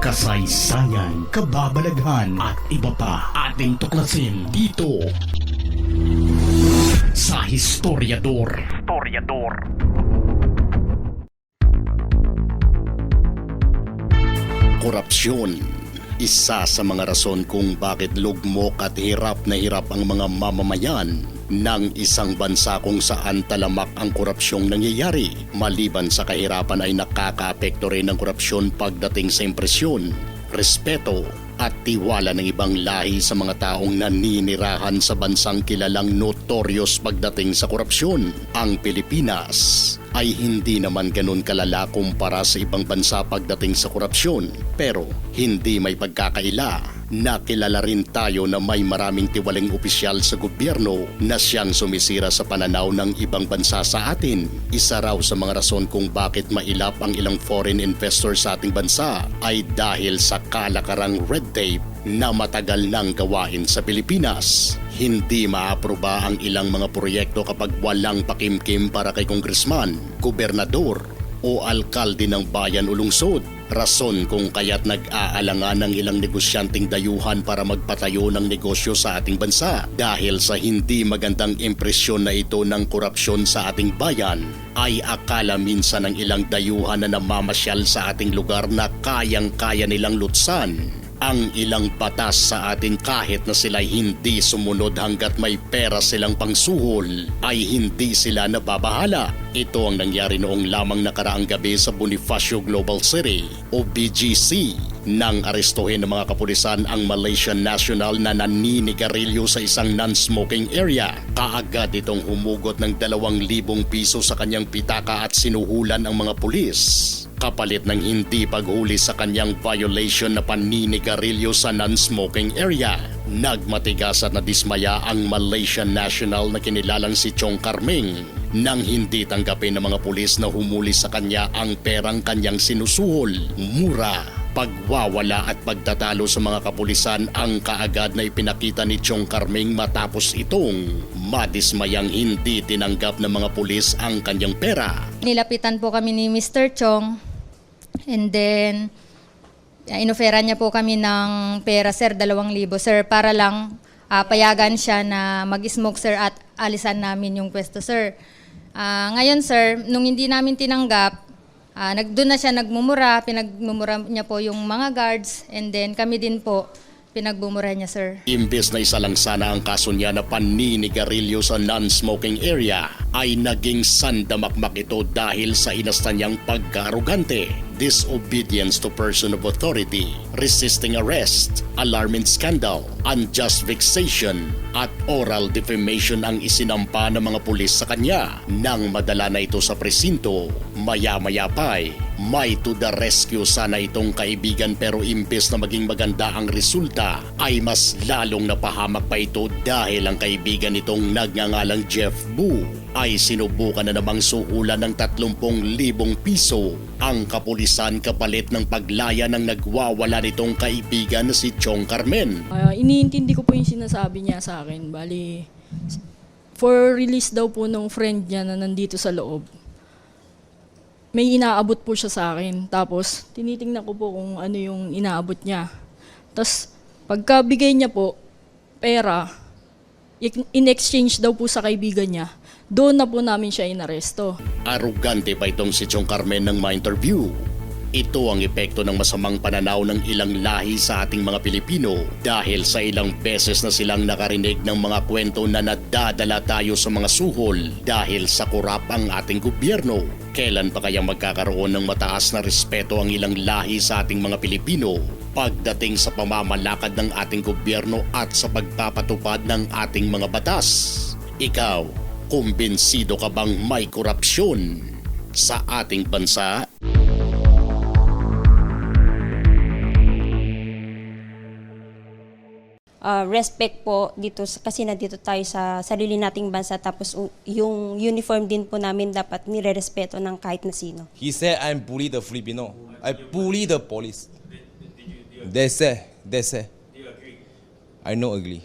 kasaysayan, kababalaghan at iba pa ating tuklasin dito sa Historiador. Historiador. Korupsyon isa sa mga rason kung bakit lugmok at hirap na hirap ang mga mamamayan ng isang bansa kung saan talamak ang korupsyong nangyayari. Maliban sa kahirapan ay nakakaapekto rin ng korupsyon pagdating sa impresyon, respeto at tiwala ng ibang lahi sa mga taong naninirahan sa bansang kilalang notorious pagdating sa korupsyon. Ang Pilipinas ay hindi naman ganun kalala kumpara sa ibang bansa pagdating sa korupsyon. Pero hindi may pagkakaila na kilala rin tayo na may maraming tiwaling opisyal sa gobyerno na siyang sumisira sa pananaw ng ibang bansa sa atin. Isa raw sa mga rason kung bakit mailap ang ilang foreign investors sa ating bansa ay dahil sa kalakarang red tape na matagal nang gawain sa Pilipinas. Hindi maaproba ang ilang mga proyekto kapag walang pakimkim para kay kongresman, gobernador o alkalde ng bayan o lungsod. Rason kung kaya't nag-aalangan ng ilang negosyanteng dayuhan para magpatayo ng negosyo sa ating bansa. Dahil sa hindi magandang impresyon na ito ng korupsyon sa ating bayan ay akala minsan ng ilang dayuhan na namamasyal sa ating lugar na kayang-kaya nilang lutsan ang ilang batas sa atin kahit na sila'y hindi sumunod hanggat may pera silang pangsuhol ay hindi sila nababahala. Ito ang nangyari noong lamang nakaraang gabi sa Bonifacio Global City o BGC nang arestuhin ng mga kapulisan ang Malaysian National na naninigarilyo sa isang non-smoking area. Kaagad itong humugot ng 2,000 piso sa kanyang pitaka at sinuhulan ang mga pulis kapalit ng hindi paghuli sa kanyang violation na paninigarilyo sa non-smoking area. Nagmatigas at nadismaya ang Malaysian national na kinilalang si Chong Carming nang hindi tanggapin ng mga pulis na humuli sa kanya ang perang kanyang sinusuhol. Mura, pagwawala at pagtatalo sa mga kapulisan ang kaagad na ipinakita ni Chong Carming matapos itong madismayang hindi tinanggap ng mga pulis ang kanyang pera. Nilapitan po kami ni Mr. Chong and then uh, inofera niya po kami ng pera sir, 2,000 sir para lang ah, payagan siya na mag-smoke sir at alisan namin yung pwesto sir. Ah, ngayon sir, nung hindi namin tinanggap, ah, nag, doon na siya nagmumura, pinagmumura niya po yung mga guards and then kami din po pinagbumura niya sir. Imbes na isa lang sana ang kaso niya na paninigarilyo sa non-smoking area, ay naging sandamakmak ito dahil sa inasta niyang pagkarugante, disobedience to person of authority, resisting arrest, alarming scandal, unjust vexation, at oral defamation ang isinampa ng mga pulis sa kanya. Nang madala na ito sa presinto, maya-maya pa'y may to the rescue sana itong kaibigan pero imbes na maging maganda ang resulta ay mas lalong napahamak pa ito dahil ang kaibigan nitong nagngangalang Jeff Boo ay sinubukan na namang suhulan ng 30,000 piso ang kapulisan kapalit ng paglaya ng nagwawala nitong kaibigan na si Chong Carmen. Ah, iniintindi ko po yung sinasabi niya sa akin. Bali, for release daw po ng friend niya na nandito sa loob. May inaabot po siya sa akin. Tapos, tinitingnan ko po kung ano yung inaabot niya. Tapos, pagkabigay niya po, pera, in- in-exchange daw po sa kaibigan niya, doon na po namin siya inaresto. Arugante pa itong si Chong Carmen ng ma-interview. Ito ang epekto ng masamang pananaw ng ilang lahi sa ating mga Pilipino dahil sa ilang beses na silang nakarinig ng mga kwento na nadadala tayo sa mga suhol dahil sa kurap ang ating gobyerno. Kailan pa kaya magkakaroon ng mataas na respeto ang ilang lahi sa ating mga Pilipino pagdating sa pamamalakad ng ating gobyerno at sa pagpapatupad ng ating mga batas? Ikaw, kumbinsido ka bang may korupsyon sa ating bansa? uh, respect po dito sa- kasi nandito tayo sa sarili nating bansa tapos yung uniform din po namin dapat nire-respeto ng kahit na sino. He said I'm bully the Filipino. I bully the police. They say, they say. I know agree.